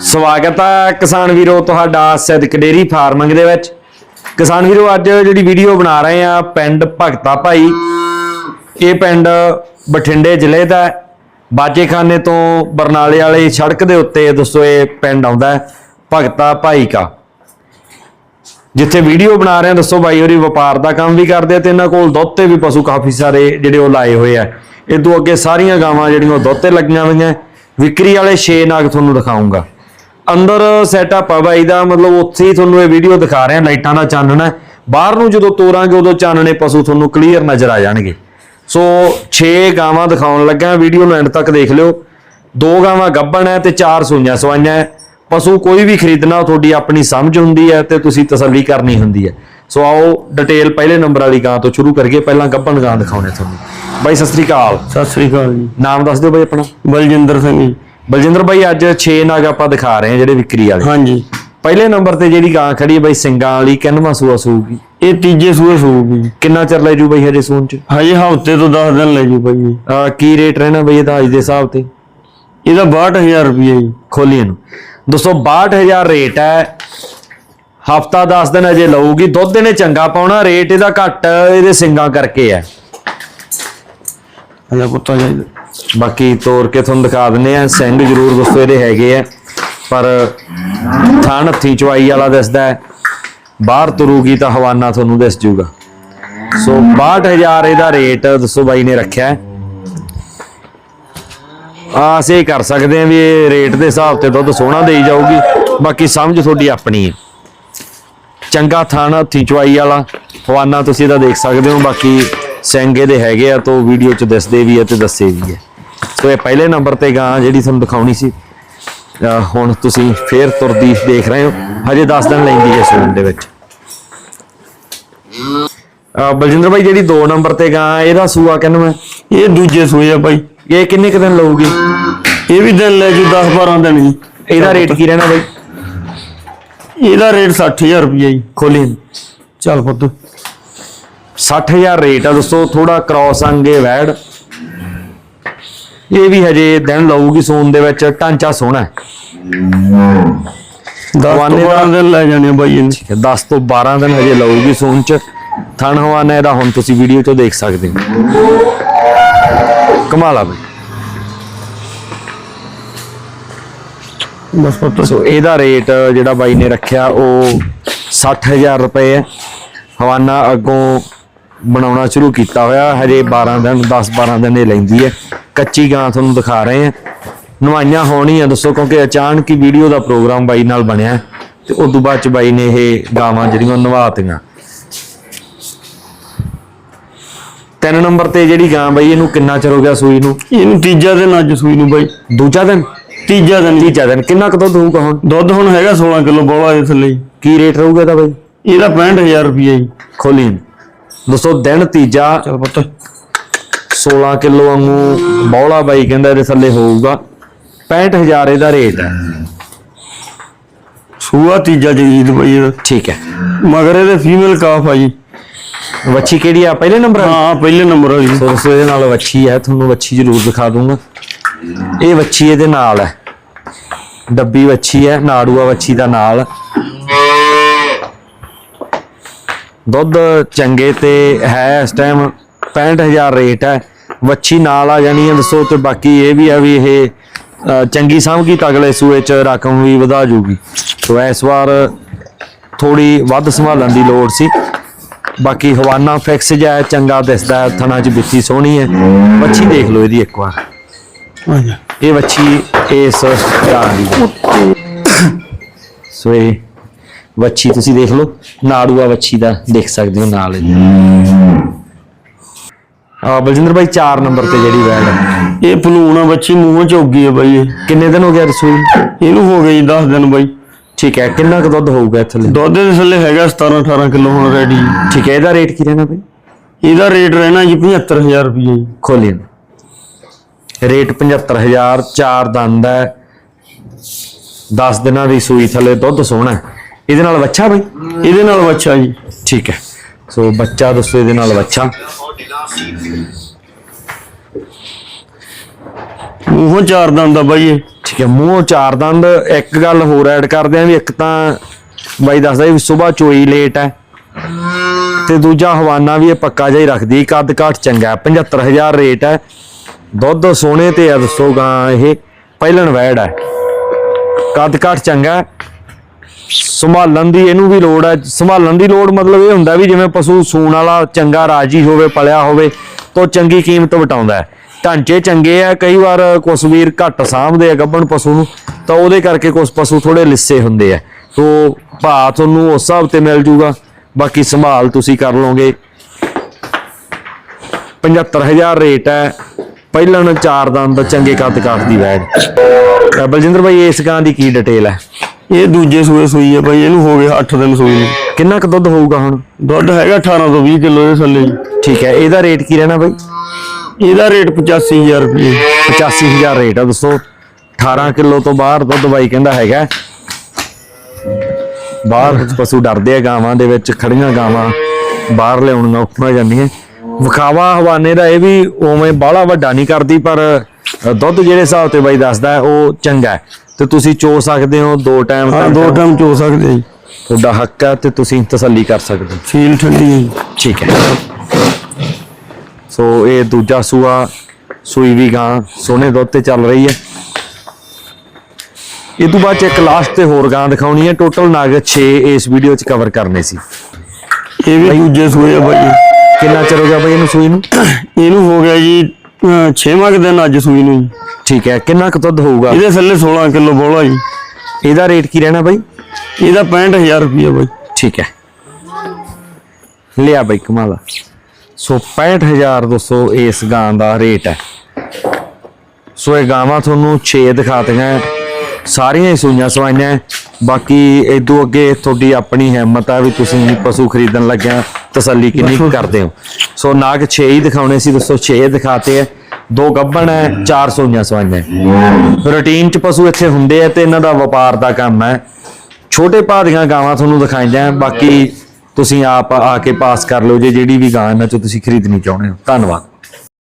ਸਵਾਗਤ ਹੈ ਕਿਸਾਨ ਵੀਰੋ, ਤੁਹਾਡਾ ਸਿੱਧਕ ਡੇਰੀ ਫਾਰਮਿੰਗ ਦੇ ਵਿੱਚ। ਕਿਸਾਨ ਵੀਰੋ, ਅੱਜ ਜਿਹੜੀ ਵੀਡੀਓ ਬਣਾ ਰਹੇ ਆ, ਪਿੰਡ ਭਗਤਾ ਭਾਈ। ਇਹ ਪਿੰਡ ਬਠਿੰਡੇ ਜ਼ਿਲ੍ਹੇ ਦਾ ਬਾਜੇਖਾਨੇ ਤੋਂ ਬਰਨਾਲੇ ਵਾਲੀ ਸੜਕ ਦੇ ਉੱਤੇ ਦੋਸਤੋ, ਇਹ ਪਿੰਡ ਆਉਂਦਾ ਭਗਤਾ ਭਾਈ ਕਾ। ਜਿੱਥੇ ਵੀਡੀਓ ਬਣਾ ਰਹੇ ਆ ਦੱਸੋ ਬਾਈ ਹੋਰੀ ਵਪਾਰ ਦਾ ਕੰਮ ਵੀ ਕਰਦੇ ਆ ਤੇ ਇਹਨਾਂ ਕੋਲ ਦੁੱਧ ਤੇ ਵੀ ਪਸ਼ੂ ਕਾਫੀ ਸਾਰੇ ਜਿਹੜੇ ਉਹ ਲਾਏ ਹੋਏ ਆ। ਇਹ ਤੋਂ ਅੱਗੇ ਸਾਰੀਆਂ ਗਾਵਾਂ ਜਿਹੜੀਆਂ ਉਹ ਦੁੱਧ ਤੇ ਲੱਗੀਆਂ ਹੋਈਆਂ, ਵਿਕਰੀ ਵਾਲੇ 6 ਨਾਗ ਤੁਹਾਨੂੰ ਦਿਖਾਉਂਗਾ। ਅੰਦਰ ਸੈਟਅਪ ਆ ਬਾਈ ਦਾ ਮਤਲਬ ਉੱਥੇ ਹੀ ਤੁਹਾਨੂੰ ਇਹ ਵੀਡੀਓ ਦਿਖਾ ਰਹੇ ਲਾਈਟਾਂ ਦਾ ਚਾਨਣਾ। ਬਾਹਰ ਨੂੰ ਜਦੋਂ ਤੋਰਾਂਗੇ ਉਦੋਂ ਚਾਨਣੇ ਪਸ਼ੂ ਤੁਹਾਨੂੰ ਕਲੀਅਰ ਨਜ਼ਰ ਆ ਜਾਣਗੇ। ਸੋ 6 ਗਾਵਾਂ ਦਿਖਾਉਣ ਲੱਗਾ ਵੀਡੀਓ ਨੂੰ ਐਂਡ ਤੱਕ ਦੇਖ ਲਿਓ। ਦੋ ਗਾਵਾਂ ਗੱਭਣ ਹੈ ਤੇ ਚਾਰ ਸੂਈਆਂ ਸਵਾਈਆਂ ਹੈ। ਪਸ਼ੂ ਕੋਈ ਵੀ ਖਰੀਦਣਾ ਤੁਹਾਡੀ ਆਪਣੀ ਸਮਝ ਹੁੰਦੀ ਹੈ ਤੇ ਤੁਸੀਂ ਤਸੱਲੀ ਕਰਨੀ ਹੁੰਦੀ ਹੈ। ਸੋ ਆਓ ਡਿਟੇਲ ਪਹਿਲੇ ਨੰਬਰ ਵਾਲੀ ਗਾਂ ਤੋਂ ਸ਼ੁਰੂ ਕਰੀਏ ਪਹਿਲਾਂ ਗੱਭਣ ਗਾਂ ਦਿਖਾਉਣੇ ਤੁਹਾਨੂੰ। ਬਾਈ ਸਤਿ ਸ੍ਰੀ ਅਕਾਲ। ਸਤਿ ਸ੍ਰੀ ਅਕਾਲ ਜੀ। ਨਾਮ ਦੱਸ ਦਿਓ ਬਾਈ ਆਪਣਾ। ਬਲਜਿੰਦਰ ਸਿੰਘ ਜੀ। ਬਲਜਿੰਦਰ ਬਾਈ ਅੱਜ 6 ਨਾਗ ਆਪਾਂ ਦਿਖਾ ਰਹੇ ਹਾਂ ਜਿਹੜੇ ਵਿਕਰੀ ਵਾਲੇ। ਹਾਂਜੀ। ਪਹਿਲੇ ਨੰਬਰ ਤੇ ਜਿਹੜੀ ਗਾਂ ਖੜੀ ਹੈ ਬਾਈ ਸਿੰਘਾਂ ਵਾਲੀ ਕਿੰਨਵਾਂ ਸੂਆ ਸੂਗੀ? ਇਹ ਤੀਜੇ ਸੂਏ ਸੂਗੀ। ਕਿੰਨਾ ਚਿਰ ਲੈ ਜੂ ਬਾਈ ਹਜੇ ਸੂਣ ਚ? ਹਜੇ ਹਫ਼ਤੇ ਤੋਂ 10 ਦਿਨ ਲੈ ਜੂ ਜੀ ਅਹ ਕੀ ਰੇਟ ਰਹਿਣਾ ਬਾਈ ਇਹਦਾ ਅੱਜ ਦੇ ਹਿਸਾਬ ਤੇ? ਇਹਦਾ 62000 ਰੁਪਏ ਜੀ। ਖੋਲੀ ਇਹਨੂੰ। ਦੋਸਤੋ 62000 ਰੇਟ ਹੈ। ਹਫਤਾ 10 ਦਿਨ ਅਜੇ ਲਊਗੀ। ਦੁੱਧ ਇਹਨੇ ਚੰਗਾ ਪਾਉਣਾ। ਰੇਟ ਇਹਦਾ ਘੱਟ ਇਹਦੇ ਸਿੰਗਾਂ ਕਰਕੇ ਹੈ। ਹਜਾ ਪੁੱਤਾ ਜੀ। ਬਾਕੀ ਤੋੜ ਕੇ ਤੁਹਾਨੂੰ ਦਿਖਾ ਦਿੰਨੇ ਆ ਸਿੰਘ ਜ਼ਰੂਰ ਦੋਸਤੋ ਇਹਦੇ ਹੈਗੇ ਆ, ਪਰ ਥਣ ਹੱਥੀ ਚਵਾਈ ਵਾਲਾ ਦਿਸਦਾ ਹੈ। ਬਾਹਰ ਤੁਰੂਗੀ ਤਾਂ ਹਵਾਨਾ ਤੁਹਾਨੂੰ ਦਿਸ ਜੂਗਾ। ਸੋ 62000 ਇਹਦਾ ਰੇਟ ਦੱਸੋ ਬਾਈ ਨੇ ਰੱਖਿਆ ਆ ਅਸੀਂ ਇਹ ਕਰ ਸਕਦੇ ਆ ਵੀ ਇਹ ਰੇਟ ਦੇ ਹਿਸਾਬ ਤੇ ਦੁੱਧ ਸੋਹਣਾ ਦੇਈ ਜਾਊਗੀ। ਬਾਕੀ ਸਮਝ ਤੁਹਾਡੀ ਆਪਣੀ ਹੈ। ਚੰਗਾ ਥਣ ਹੱਥੀ ਚਵਾਈ ਵਾਲਾ ਹਵਾਨਾ ਤੁਸੀਂ ਇਹਦਾ ਦੇਖ ਸਕਦੇ ਹੋ। ਬਾਕੀ ਸਿੰਘ ਇਹਦੇ ਹੈਗੇ ਆ ਤੋਂ ਵੀਡੀਓ ਚ ਦੱਸਦੇ ਵੀ ਆ ਤੇ ਦੱਸੇ ਵੀ ਆ। ਸੋ ਇਹ ਪਹਿਲੇ ਨੰਬਰ ਤੇ ਗਾਂ ਜਿਹੜੀ ਤੁਹਾਨੂੰ ਦਿਖਾਉਣੀ ਸੀ ਹੁਣ ਤੁਸੀਂ ਫੇਰ ਤੁਰਦੀ ਦੇਖ ਰਹੇ ਹੋ। ਹਜੇ 10 ਦਿਨ ਲੈਂਦੀ ਹੈ ਸੂਣ ਦੇ ਵਿੱਚ। ਬਲਜਿੰਦਰ ਭਾਈ ਜਿਹੜੀ 2 ਨੰਬਰ ਤੇ ਗਾਂ ਇਹਦਾ ਸੂਆ ਕਹਿੰਦਾ ਮੈਂ ਇਹ ਦੂਜੇ ਸੂਏ ਆ ਭਾਈ ਇਹ ਕਿੰਨੇ ਕੁ ਦਿਨ ਲਊਗੀ? ਇਹ ਵੀ ਦਿਨ ਲੈ ਜੂ 10 12 ਦਿਨ ਜੀ ਇਹਦਾ ਰੇਟ ਕੀ ਰਹਿਣਾ ਬਾਈ? ਇਹਦਾ ਰੇਟ 60000 ਰੁਪਏ ਜੀ। ਖੋਲੀ ਚੱਲ ਪੁੱਤ। 60000 ਰੇਟ ਆ ਦੋਸਤੋ ਥੋੜਾ ਕ੍ਰਾਸ ਅੰਗੇ ਵੈੜ ਇਹ ਵੀ ਹਜੇ ਦਿਨ ਲਊਗੀ ਸੂਣ ਦੇ ਵਿੱਚ ਢਾਂਚਾ ਸੋਹਣਾ ਹੈ। 10 ਹਵਾਨੇ ਤੋਂ ਦਾ- 12 ਦਿਨ ਲੈ ਜਾਣੇ ਭਾਈ ਇਹਨੇ। 10 ਤੋਂ 12 ਦਿਨ ਹਜੇ ਲਊਗੀ ਸੂਣ ਚ। ਥਣ ਹਵਾਨਾ ਇਹਦਾ ਹੁਣ ਤੁਸੀਂ ਵੀਡੀਓ ਚੋਂ ਦੇਖ ਸਕਦੇ ਹੋ। ਕਮਾਲ ਆ ਬਈ। ਬਸ ਪੁੱਤ। ਸੋ ਇਹਦਾ ਰੇਟ ਜਿਹੜਾ ਬਾਈ ਨੇ ਰੱਖਿਆ ਉਹ 60000 ਰੁਪਏ ਹੈ। ਹਵਾਨਾ ਅੱਗੋਂ ਬਣਾਉਣਾ ਸ਼ੁਰੂ ਕੀਤਾ ਹੋਇਆ। ਹਜੇ 12 ਦਿਨ 10 12 ਦਿਨ ਇਹ ਲੈਂਦੀ ਹੈ। ਕੱਚੀ ਗਾਂ ਤੁਹਾਨੂੰ ਦਿਖਾ ਰਹੇ ਹਾਂ। ਨਵਾਈਆਂ ਹੋਣੀਆਂ ਦੱਸੋ ਕਿਉਂਕਿ ਅਚਾਨਕ ਹੀ ਵੀਡੀਓ ਦਾ ਪ੍ਰੋਗਰਾਮ ਬਾਈ ਨਾਲ ਬਣਿਆ ਤੇ ਉਸ ਤੋਂ ਬਾਅਦ ਚ ਬਾਈ ਨੇ ਇਹ ਗਾਵਾਂ ਜਿਹੜੀਆਂ ਨਵਾਤੀਆਂ ਤਿੰਨ ਨੰਬਰ ਤੇ ਜਿਹੜੀ ਗਾਂ ਬਾਈ ਇਹਨੂੰ ਕਿੰਨਾ ਚਿਰ ਹੋ ਗਿਆ ਸੂਈ ਨੂੰ? ਇਹਨੂੰ ਤੀਜਾ ਦਿਨ ਅੱਜ ਸੂਈ ਨੂੰ ਭਾਈ ਦੂਜਾ ਦਿਨ? ਤੀਜਾ ਦਿਨ। ਤੀਜਾ ਦਿਨ। ਕਿੰਨਾ ਕੁ ਦੁੱਧ ਹੋਊਗਾ ਹੁਣ? ਦੁੱਧ ਹੁਣ ਹੈਗਾ 16 ਕਿਲੋ ਬੋਲਾ ਦੇ ਥੱਲੇ। ਕੀ ਰੇਟ ਰਹੂਗਾ ਇਹਦਾ ਬਾਈ? ਇਹਦਾ 65000 ਰੁਪਏ ਜੀ। ਖੋਲੀ। ਦੋਸਤੋ ਦਿਨ ਤੀਜਾ ਚੱਲ ਪੁੱਤ। 16 ਕਿਲੋ ਵਾਂਗੂ ਬੌਲਾ ਬਾਈ ਕਹਿੰਦਾ ਇਹਦੇ ਥੱਲੇ ਹੋਊਗਾ। 65000 ਇਹਦਾ ਰੇਟ ਹੈ। ਸੂਆ ਤੀਜਾ ਜਗੀਦ ਭਾਈ ਇਹਦਾ। ਠੀਕ ਹੈ। ਮਗਰ ਇਹਦੇ ਫੀਮੇਲ ਕਾਫ ਆ ਜੀ। ਵੱਛੀ ਕਿਹੜੀ ਆ? ਪਹਿਲੇ ਨੰਬਰ ਵਾਲੀ? ਹਾਂ ਪਹਿਲੇ ਨੰਬਰ ਵਾਲੀ। ਸੋ ਦੋਸਤੋ ਇਹਦੇ ਨਾਲ ਵੱਛੀ ਹੈ। ਤੁਹਾਨੂੰ ਵੱਛੀ ਜ਼ਰੂਰ ਦਿਖਾ ਦੂੰਗਾ। ਇਹ ਵੱਛੀ ਇਹਦੇ ਨਾਲ ਹੈ। ਡੱਬੀ ਵੱਛੀ ਹੈ ਨਾੜੂਆ ਵੱਛੀ ਦਾ ਨਾਲ। ਦੁੱਧ ਚੰਗੇ ਤੇ ਹੈ ਇਸ ਟਾਈਮ 65000 ਰੇਟ ਹੈ। ਵੱਛੀ ਨਾਲ ਆ ਜਾਣੀ ਹੈ ਦੱਸੋ ਤੇ ਬਾਕੀ ਇਹ ਵੀ ਹੈ ਵੀ ਇਹ ਚੰਗੀ ਸਾਂਭਗੀ ਤਾਂ ਅਗਲੇ ਸੂਏ ਚ ਰਕਮ ਵੀ ਵਧਾ ਜੂਗੀ। ਸੋ ਇਸ ਵਾਰ ਥੋੜੀ ਵੱਧ ਸੰਭਾਲਣ ਦੀ ਲੋੜ ਸੀ। ਬਾਕੀ ਹਵਾਨਾ ਫਿਕਸ ਹੈ, ਚੰਗਾ ਦਿਸਦਾ ਥਣਾ ਚ ਬਿੱਤੀ ਸੋਹਣੀ ਹੈ। ਵੱਛੀ ਦੇਖ ਲਓ ਇਹਦੀ ਇੱਕ ਵਾਰ। ਆ ਇਹ ਵੱਛੀ ਇਸ ਗਾਂ ਦੀ। ਸੋ ਇਹ ਵੱਛੀ ਤੁਸੀਂ ਦੇਖ ਲਓ ਨਾੜੂਆ ਵੱਛੀ ਦਾ ਦੇਖ ਸਕਦੇ ਹੋ ਨਾਲ ਆ ਬਲਜਿੰਦਰ ਭਾਈ 4 ਨੰਬਰ ਤੇ ਜਿਹੜੀ ਵੈੜ ਹੈ ਇਹ ਭਲੂਣ ਆ ਬੱਚੀ ਮੂੰਹੋਂ ਚੌਗੀ ਆ ਬਾਈ ਇਹ। ਕਿੰਨੇ ਦਿਨ ਹੋ ਗਿਆ ਰਸੂਲ ਇਹਨੂੰ ਹੋ ਗਈ 10 ਦਿਨ ਬਾਈ। ਠੀਕ ਹੈ ਕਿੰਨਾ ਕੁ ਦੁੱਧ ਹੋਊਗਾ ਇੱਥੇ ਦੁੱਧ ਦੇ ਥੱਲੇ ਹੈਗਾ 17 18 ਕਿਲੋ ਹੁਣ ਰੈਡੀ ਠੀਕ ਹੈ ਇਹਦਾ ਰੇਟ ਕੀ ਰਹਿਣਾ ਭਾਈ ਇਹਦਾ ਰੇਟ ਰਹਿਣਾ ਜੀ 75000 ਰੁਪਏ ਜੀ। ਖੋਲੀ ਰੇਟ 75000 ਚਾਰ ਦੰਦ ਹੈ। 10 ਦਿਨਾਂ ਦੀ ਸੂਈ ਥੱਲੇ ਦੁੱਧ ਸੋਹਣਾ ਹੈ। ਇਹਦੇ ਨਾਲ ਬੱਚਾ ਬਈ? ਇਹਦੇ ਨਾਲ ਬੱਚਾ ਜੀ। ਠੀਕ ਹੈ। ਸੋ ਬੱਚਾ ਦੱਸੋ ਇਹਦੇ ਨਾਲ ਬੱਚਾ। ਮੂੰਹੋਂ ਚਾਰ ਦੰਦ ਦਾ ਬਾਈ ਇਹ। ਠੀਕ ਹੈ ਮੂੰਹੋਂ ਚਾਰ ਦੰਦ। ਇੱਕ ਗੱਲ ਹੋਰ ਐਡ ਕਰਦੇ ਆ ਵੀ ਇੱਕ ਤਾਂ ਬਾਈ ਦੱਸਦਾ ਵੀ ਸਵੇਰ ਚੋਈ ਲੇਟ ਹੈ। ਤੇ ਦੂਜਾ ਹਵਾਨਾ ਵੀ ਇਹ ਪੱਕਾ ਜਿਹਾ ਹੀ ਰੱਖਦੀ ਕੱਦ ਕਾਠ ਚੰਗਾ। ਹੈ, 75000 ਰੇਟ ਹੈ। ਦੁੱਧ ਸੋਨੇ ਤੇ ਆ ਦੱਸੋ ਗਾਂ ਇਹ। ਪਹਿਲਣ ਵੈੜ ਹੈ। ਕੱਦ ਕਾਠ ਚੰਗਾ। ਸੰਭਾਲਣ ਦੀ ਇਹਨੂੰ ਵੀ ਲੋੜ ਹੈ ਸੰਭਾਲਣ ਦੀ ਲੋੜ ਮਤਲਬ ਇਹ ਹੁੰਦਾ ਵੀ ਜਿਵੇਂ ਪਸ਼ੂ ਸੂਣ ਵਾਲਾ ਚੰਗਾ ਰਾਜੀ ਹੋਵੇ, ਪਲਿਆ ਹੋਵੇ, ਤਾਂ ਉਹ ਚੰਗੀ ਕੀਮਤ ਵਟਾਉਂਦਾ ਹੈ। ਢਾਂਚੇ ਚੰਗੇ ਆ, ਕਈ ਵਾਰ ਕੁਛ ਵੀਰ ਘੱਟ ਸਾਂਭਦੇ ਆ ਗੱਭਣ ਪਸ਼ੂ ਨੂੰ, ਤਾਂ ਉਹਦੇ ਕਰਕੇ ਕੁਝ ਪਸ਼ੂ ਥੋੜੇ ਲਿੱਸੇ ਹੁੰਦੇ ਆ। ਸੋ ਭਾਅ ਤੁਹਾਨੂੰ ਉਸ ਹਿਸਾਬ ਤੇ ਮਿਲ ਜੂਗਾ। ਬਾਕੀ ਸੰਭਾਲ ਤੁਸੀਂ ਕਰ ਲਓਗੇ। 75000 ਰੇਟ ਹੈ। ਪਹਿਲਣ ਚਾਰ ਦੰਦ ਚੰਗੇ ਕੱਦ ਕਾਠ ਦੀ ਵੈੜ। ਬਲਜਿੰਦਰ ਭਾਈ ਇਸ ਗਾਂ ਦੀ ਕੀ ਡਿਟੇਲ ਹੈ? ਇਹ ਦੂਜੇ ਸੂਏ ਸੂਈ ਹੈ ਬਾਈ ਇਹਨੂੰ ਹੋ ਗਿਆ 8 ਦਿਨ ਸੂਈ ਨੂੰ। ਕਿੰਨਾ ਕੁ ਦੁੱਧ ਹੋਊਗਾ ਹੁਣ? ਦੁੱਧ ਹੈਗਾ 18 ਤੋਂ 20 ਕਿਲੋ ਦੇ ਥੱਲੇ। ਜੀ ਠੀਕ ਹੈ ਇਹਦਾ ਰੇਟ ਕੀ ਰਹਿਣਾ ਬਾਈ? ਇਹਦਾ ਰੇਟ 85000 ਰੁਪਏ 85000 ਰੇਟ ਆ ਦੋਸਤੋ 18 ਕਿਲੋ ਤੋਂ ਬਾਹਰ ਦੁੱਧ ਬਾਈ ਕਹਿੰਦਾ ਹੈਗਾ। ਬਾਹਰ ਪਸ਼ੂ ਡਰਦੇ ਆ ਗਾਵਾਂ ਦੇ ਵਿੱਚ ਖੜੀਆਂ ਗਾਵਾਂ। ਬਾਹਰ ਲਿਆਉਣੀਆਂ ਔਖੀਆਂ ਜਾਂਦੀਆਂ। ਵਿਖਾਵਾ ਹਵਾਨੇ ਦਾ ਇਹ ਵੀ ਉਵੇਂ ਬਾਹਲਾ ਵੱਡਾ ਨਹੀਂ ਕਰਦੀ ਪਰ ਅ, ਦੁੱਧ ਜਿਹੜੇ ਹਿਸਾਬ ਤੇ ਬਾਈ ਦੱਸਦਾ ਹੈ, ਉਹ ਚੰਗਾ ਹੈ। ਤੇ ਤੁਸੀਂ ਚੋ ਸਕਦੇ ਹੋ ਦੋ ਟਾਈਮ ਹਾਂ ਦੋ ਟਾਈਮ ਚੋ ਸਕਦੇ ਜੀ। ਤੁਹਾਡਾ ਹੱਕ ਹੈ ਤੇ ਤੁਸੀਂ ਤਸੱਲੀ ਕਰ ਸਕਦੇ ਹੋ। ਸੀਲ ਠੰਡੀ ਹੈ ਜੀ। ਠੀਕ ਹੈ। ਸੋ ਇਹ ਦੂਜਾ ਸੂਆ ਸੂਈ ਵੀ ਗਾਂ ਸੋਹਣੇ ਦੁੱਧ ਤੇ ਚੱਲ ਰਹੀ ਹੈ। ਇਹ ਤੋਂ ਬਾਅਦ 'ਚ ਇੱਕ ਲਾਸਟ ਤੇ ਹੋਰ ਗਾਂ ਦਿਖਾਉਣੀ ਹੈ। ਟੋਟਲ ਨਗ 6 ਇਸ ਵੀਡੀਓ 'ਚ ਕਵਰ ਕਰਨੇ ਸੀ। ਇਹ ਵੀ ਦੂਜੇ ਸੂਏ ਆ ਬਾਈ। ਕਿੰਨਾ ਚਿਰ ਹੋ ਗਿਆ ਬਈ ਇਹਨੂੰ ਸੂਈ ਨੂੰ? ਇਹਨੂੰ ਹੋ ਗਿਆ ਜੀ 6ਵਾਂ ਦਿਨ ਅੱਜ ਸੂਈ ਨੂੰ ਜੀ। ਠੀਕ ਹੈ ਕਿੰਨਾ ਕੁ ਦੁੱਧ ਹੋਊਗਾ? ਇਹਦੇ ਥੱਲੇ 16 ਕਿਲੋ ਬੋਲਾ ਜੀ। ਇਹਦਾ ਰੇਟ ਕੀ ਰਹਿਣਾ ਬਈ? ਇਹਦਾ 65000 ਰੁਪਏ ਬਾਈ। ਠੀਕ ਹੈ। ਲਿਆ ਬਈ ਕਮਾਲਾ। ਸੋ 65000 ਦੋਸਤੋ ਇਸ ਗਾਂ ਦਾ ਰੇਟ ਹੈ। ਸੋ ਇਹ ਗਾਵਾਂ ਤੁਹਾਨੂੰ 6 ਦਿਖਾਤੀਆਂ ਸਾਰੀਆਂ ਹੀ ਸੂਈਆਂ ਸਵਾਈਆਂ। ਬਾਕੀ ਇਦੋਂ ਅੱਗੇ ਤੁਹਾਡੀ ਆਪਣੀ ਹਿੰਮਤ ਆ ਵੀ ਤੁਸੀਂ ਪਸ਼ੂ ਖਰੀਦਣ ਲੱਗਿਆ ਤਸੱਲੀ ਕਿੰਨੀ ਕਰਦੇ ਹੋ। ਸੋ ਨਾਗ 6 ਹੀ ਦਿਖਾਉਣੇ ਸੀ ਦੋਸਤੋ 6 ਦਿਖਾਤੇ ਹੈ। ਦੋ ਗੱਭਣ ਹੈ, ਚਾਰ ਸੋਈਆਂ ਸਵਾਈਆਂ ਹੈ। ਰੂਟੀਨ ਚ ਪਸ਼ੂ ਇੱਥੇ ਹੁੰਦੇ ਆ ਤੇ ਇਹਨਾਂ ਦਾ ਵਪਾਰ ਦਾ ਕੰਮ ਹੈ। ਛੋਟੇ ਭਾਅ ਦੀਆਂ ਗਾਵਾਂ ਤੁਹਾਨੂੰ ਦਿਖਾਈਆਂ, ਬਾਕੀ ਤੁਸੀਂ ਆਪ ਆ ਕੇ ਪਾਸ ਕਰ ਲਓ ਜੇ ਜਿਹੜੀ ਵੀ ਗਾਂ ਇਹਨਾਂ ਚੋਂ ਤੁਸੀਂ ਖਰੀਦਣੀ ਚਾਹੁੰਦੇ ਹੋ। ਧੰਨਵਾਦ।